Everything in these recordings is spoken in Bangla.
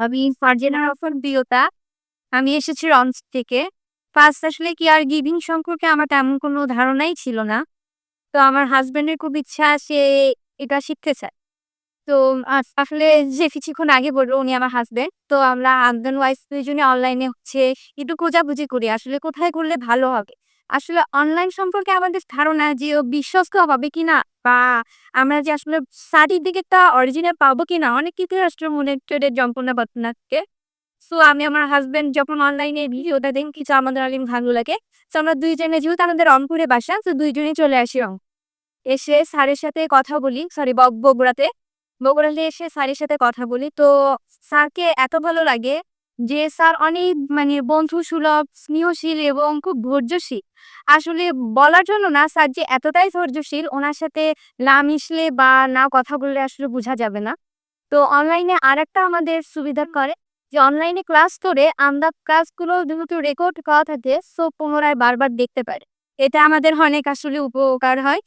আমি ফারজানা রফার প্রিয়তা। আমি এসেছি রঞ্চ থেকে। ফার্স্ট আসলে কেয়ার গিভিং সম্পর্কে আমার তেমন কোনো ধারণাই ছিল না। তো আমার হাসব্যান্ডের খুব ইচ্ছা সে এটা শিখতে চায়। তো আসলে যে কিছুক্ষণ আগে বলল উনি আমার হাসব্যান্ড। তো আমরা হাসব্যান্ড ওয়াইফ দুইজনে অনলাইনে হচ্ছে একটু খোঁজাখুঁজি করি। আসলে কোথায় করলে ভালো হবে। আসলে অনলাইন সম্পর্কে আমাদের ধারণা যে ও বিশ্বস্ত হবে কিনা বা আমরা যে আসলে সার্টিফিকেটটা অরিজিনাল পাবো কিনা, অনেক কিছু আসলে মনে ট্রেডের যন্ত্রণা বর্তনা থাকে। সো আমি আমার হাজব্যান্ড যখন অনলাইনে ভিডিওটা দেখি কিছু আমাদের অনেক ভালো লাগে। সো আমরা দুইজনে, যেহেতু আমাদের রংপুরে বাসা, তো দুইজনে চলে আসি রং এসে স্যারের সাথে কথা বলি সরি বগ বগুড়াতে। বগুড়াতে এসে স্যারের সাথে কথা বলি। তো স্যারকে এত ভালো লাগে যে স্যার অনেক মানে বন্ধুসুলভ, স্নেহশীল এবং খুব ধৈর্যশীল। আসলে বলার জন্য না স্যার যে এতটাই ধৈর্যশীল ওনার সাথে না মিশলে বা না কথা বললে আসলে বোঝা যাবে না। তো অনলাইনে আর একটা আমাদের সুবিধা করে যে অনলাইনে ক্লাস করে আমরা ক্লাসগুলো যেহেতু রেকর্ড করা থাকে সো পুনরায় বারবার দেখতে পারে। এটা আমাদের অনেক আসলে উপকার হয়।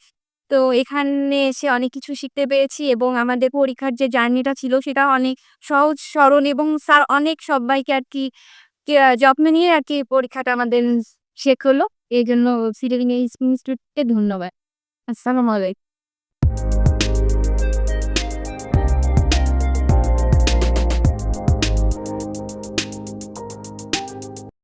তো এখানে এসে অনেক কিছু শিখতে পেরেছি এবং আমাদের পরীক্ষার যে জার্নিটা ছিল সেটা অনেক সহজ, সরল এবং স্যার অনেক সবাইকে আর কি, যত্ন নিয়ে আর কি পরীক্ষাটা আমাদের শেখ হলো। এই জন্য সিডিং ইনস্টিটিউটকে ধন্যবাদ। আসসালামু আলাইকুম।